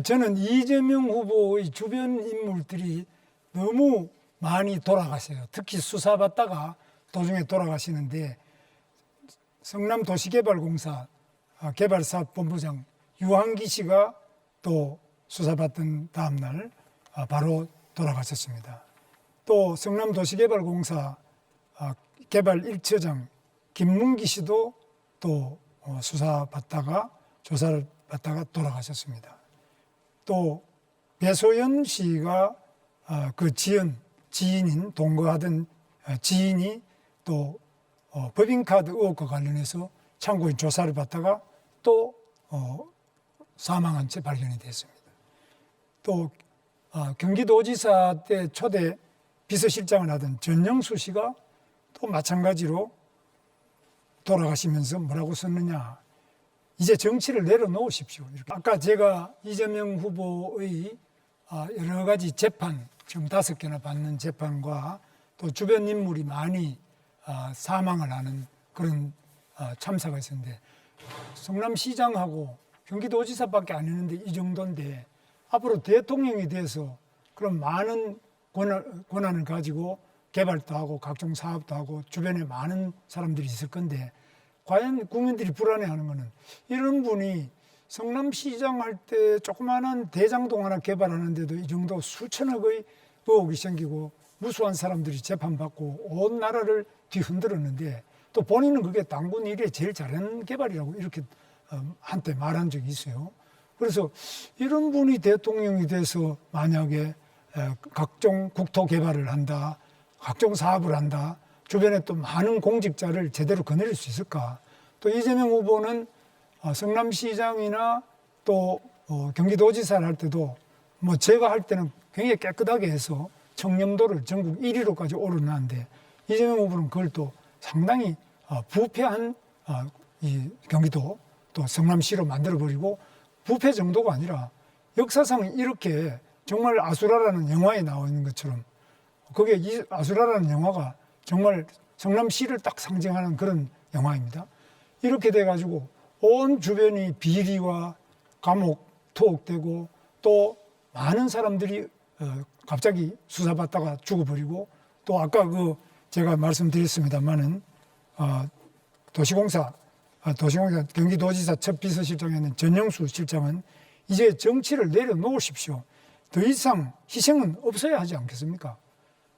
예, 저는 이재명 후보의 주변 인물들이 너무 많이 돌아가세요. 특히 수사받다가 도중에 돌아가시는데 성남 도시개발공사 아, 개발사업본부장 유한기 씨가 또 수사받던 다음 날 아, 바로 돌아가셨습니다. 또 성남 도시개발공사 아, 개발 1처장 김문기 씨도 또 어, 수사받다가 조사를 받다가 돌아가셨습니다. 또 배소연 씨가 어, 그 지연 지인인 동거하던 어, 지인이 또 어, 법인카드 의혹과 관련해서 참고인 조사를 받다가 또 어, 사망한 채 발견이 됐습니다. 또 어, 경기도지사 때 초대 비서실장을 하던 전영수 씨가 또 마찬가지로 돌아가시면서 뭐라고 썼느냐. 이제 정치를 내려놓으십시오. 이렇게. 아까 제가 이재명 후보의 아, 여러 가지 재판, 지금 다섯 개나 받는 재판과 또 주변 인물이 많이 아, 사망을 하는 그런 아, 참사가 있었는데 성남시장하고 경기도지사밖에 안 했는데 이 정도인데 앞으로 대통령이 돼서 그런 많은 권한, 권한을 가지고 개발도 하고 각종 사업도 하고 주변에 많은 사람들이 있을 건데 과연 국민들이 불안해하는 거는 이런 분이 성남시장 할 때 조그마한 대장동 하나 개발하는데도 이 정도 수천억의 의혹이 생기고 무수한 사람들이 재판받고 온 나라를 뒤흔들었는데 또 본인은 그게 당군 일에 제일 잘하는 개발이라고 이렇게 어, 한때 말한 적이 있어요. 그래서 이런 분이 대통령이 돼서 만약에 에, 각종 국토 개발을 한다, 각종 사업을 한다, 주변에 또 많은 공직자를 제대로 거느릴 수 있을까? 또 이재명 후보는 어, 성남시장이나 또 어, 경기도지사를 할 때도 뭐 제가 할 때는 굉장히 깨끗하게 해서 청렴도를 전국 1위로까지 오르는데 이재명 후보는 그걸 또 상당히 어, 부패한 어, 이 경기도 또 성남시로 만들어버리고 부패 정도가 아니라 역사상 이렇게 정말 아수라라는 영화에 나와 있는 것처럼 그게 이 아수라라는 영화가 정말 성남시를 딱 상징하는 그런 영화입니다. 이렇게 돼가지고 온 주변이 비리와 감옥 투옥되고 또 많은 사람들이 어, 갑자기 수사받다가 죽어버리고 또 아까 그 제가 말씀드렸습니다만은 어, 도시공사 아, 도시공사 경기도지사 첫 비서실장이었는 전영수 실장은 이제 정치를 내려놓으십시오. 더 이상 희생은 없어야 하지 않겠습니까?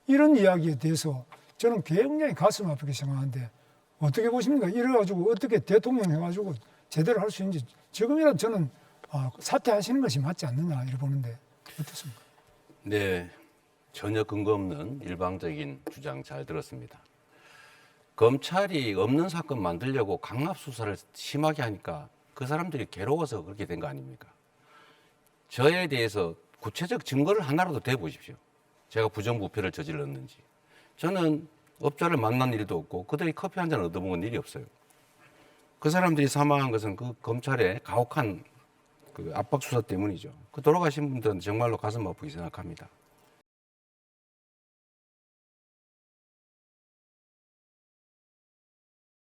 이런 이야기에 대해서 저는 굉장히 가슴 아프게 생각하는데 어떻게 보십니까? 이래가지고 어떻게 대통령 해가지고 제대로 할 수 있는지 지금이라도 저는 아, 사퇴하시는 것이 맞지 않느냐 이렇게 보는데 어떻습니까? 네, 전혀 근거 없는 일방적인 주장 잘 들었습니다. 검찰이 없는 사건 만들려고 강압 수사를 심하게 하니까 그 사람들이 괴로워서 그렇게 된 거 아닙니까? 저에 대해서 구체적 증거를 하나라도 대보십시오. 제가 부정부패를 저질렀는지. 저는 업자를 만난 일도 없고 그들이 커피 한 잔 얻어먹은 일이 없어요. 그 사람들이 사망한 것은 그 검찰의 가혹한 그 압박 수사 때문이죠. 그 돌아가신 분들은 정말로 가슴 아프게 생각합니다.